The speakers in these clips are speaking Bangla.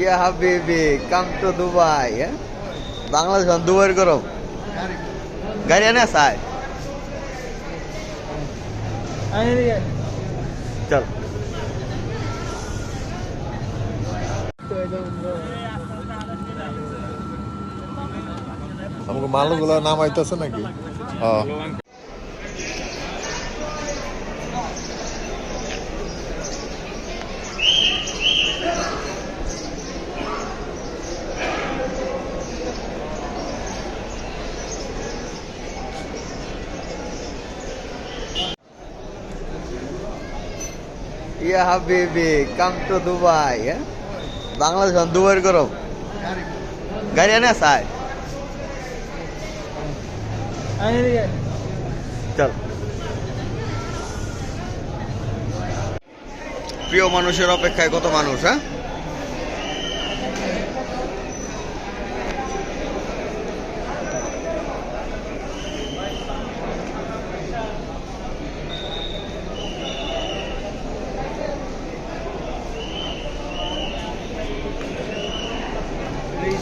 ইয়া হাবিবি, কাম টু দুবাই হ্যাঁ? বাংলাদেশ দুবাইয়ের গরম। গাড়ি আনে সাই চল। আমাকে মালগুলো নামাইতেছে নাকি? হ্যাঁ ইয়া হাবিবি, কাম টু দুবাই হ্যাঁ? বাংলাদেশ দুবাইয়ের গরম। গাড়ি আনে সাই চল। প্রিয় মানুষের অপেক্ষায় কত মানুষ হ্যাঁ?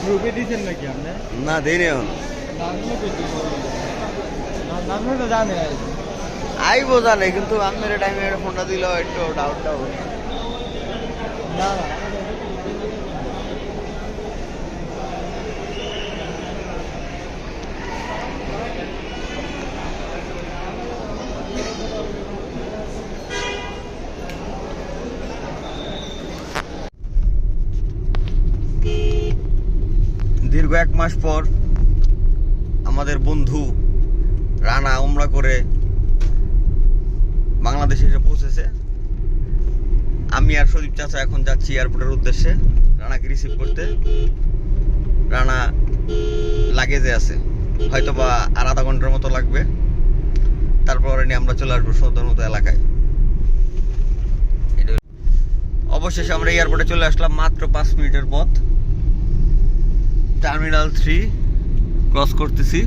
গ্রুপে দিয়েছেন নাকি আপনি? না দেয়নি এখন। নামে তো জানে আইবো জানে কিন্তু আপনার টাইমে ফোনটা দিল একটু ডাউট ডাউট না না দীর্ঘ এক মাস পর আমাদের বন্ধু রানা উমরা করে বাংলাদেশে এসে পৌঁছেছে। আমি আর সদীপ চাচা এখন যাচ্ছি এয়ারপোর্টের উদ্দেশ্যে। রানাকে রিসিভ করতে। রানা লাগেজে আছে। হয়তো বা আর আধা ঘণ্টার মতো লাগবে। তারপরে নিয়ে আমরা চলে আসব সদর মতো এলাকায়। অবশেষে আমরা এয়ারপোর্টে চলে আসলাম মাত্র পাঁচ মিনিটের পথ। টার্মিনাল থ্রি ক্রস করতেছি।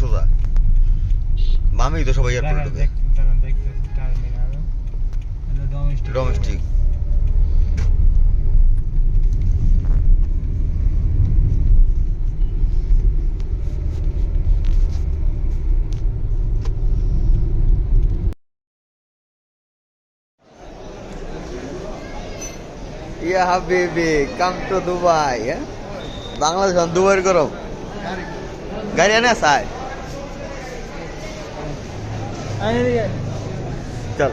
সোজা। বামেই তো সবাই এয়ারপোর্টে ঢুকে। ডোমেস্টিক ইয়া হাবিবি কাম টু দুবাই বাংলাদেশ দুবাইয়ের গরম। গাড়ি আনে সাই চল